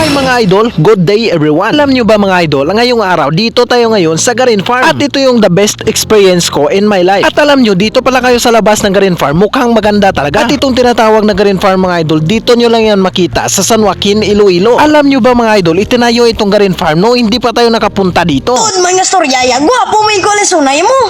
Hi mga idol, good day everyone. Alam nyo ba mga idol, ngayong araw dito tayo ngayon sa Garin Farm. At ito yung the best experience ko in my life. At alam nyo, dito pala kayo sa labas ng Garin Farm, mukhang maganda talaga. At itong tinatawag na Garin Farm mga idol, dito nyo lang yan makita sa San Joaquin, Iloilo. Alam nyo ba mga idol, itinayo itong Garin Farm no hindi pa tayo nakapunta dito. Tuod man nga storyaya, gwapo mo ikaw lang sunay mo.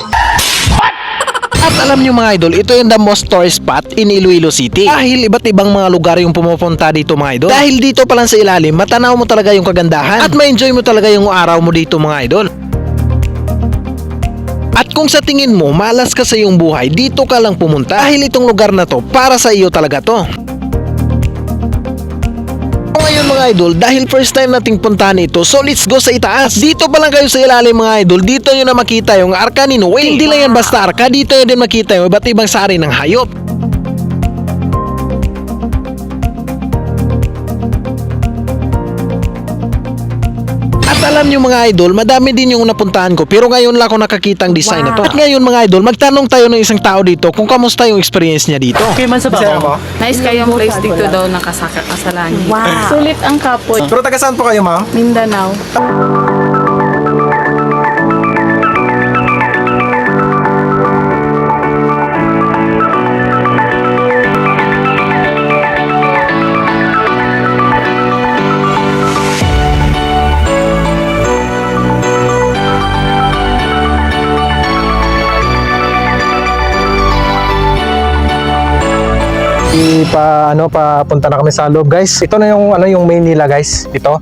At alam nyo mga idol, ito yung the most tourist spot in Iloilo City. Dahil iba't ibang mga lugar yung pumupunta dito mga idol. Dahil dito pa lang sa ilalim, matanaw mo talaga yung kagandahan. At ma-enjoy mo talaga yung araw mo dito mga idol. At kung sa tingin mo, malas ka sa iyong buhay, dito ka lang pumunta. Dahil itong lugar na to, para sa iyo talaga to. Mga idol, dahil first time nating puntahan ito, so let's go sa itaas. Dito pa lang kayo sa ilalim mga idol, dito nyo na makita yung arka ni Noel. Hindi lang yan basta arka, dito nyo din makita yung iba't ibang sari ng hayop. At alam nyo mga idol, madami din yung napuntahan ko pero ngayon lang ako nakakita ang design na to. At ngayon mga idol, magtanong tayo ng isang tao dito kung kamusta yung experience niya dito. Okay man sa bako. Nice kayong place dito daw nakasaka ka sa langit. Wow. Sulit ang kapot. Pero taga saan po kayo, ma'am? Mindanao. Ipa ano papunta na kami sa loob, guys. Ito na yung ano yung main nila, guys. Ito.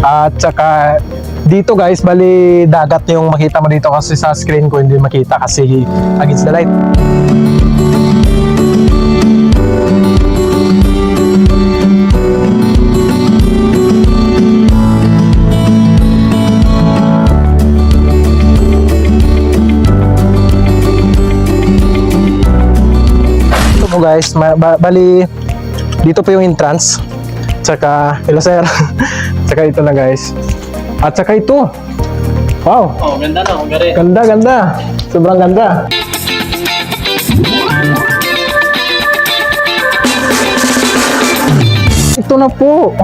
At saka dito guys, bali dagat yung makita mo dito kasi sa screen ko hindi makita kasi against the light. Guys, ma- ba- bali dito po yung entrance. Tsaka, hello sir. Tsaka ito na guys. At saka ito. Wow. Oh, ganda na, ang gari. Ganda, ganda. Sobrang ganda. Ito na po.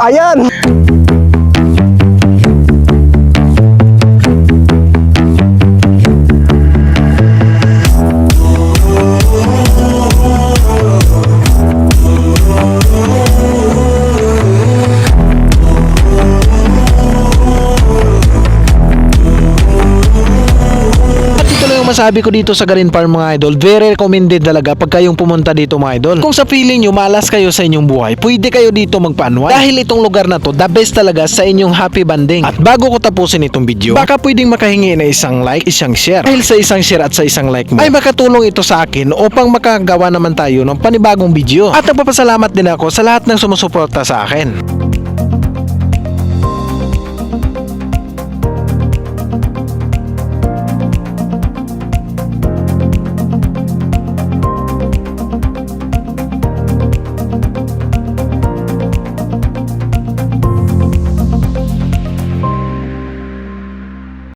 Ayan. At masabi ko dito sa Garin Farm mga idol. Very recommended talaga pag kayong pumunta dito mga idol. Kung sa feeling nyo malas kayo sa inyong buhay, pwede kayo dito magpa-unwind. Dahil itong lugar na to, the best talaga sa inyong happy banding. At bago ko tapusin itong video, baka pwedeng makahingi na isang like, isang share. Dahil sa isang share at sa isang like mo, ay makatulong ito sa akin upang makagawa naman tayo ng panibagong video. At nagpapasalamat din ako sa lahat ng sumusuporta sa akin.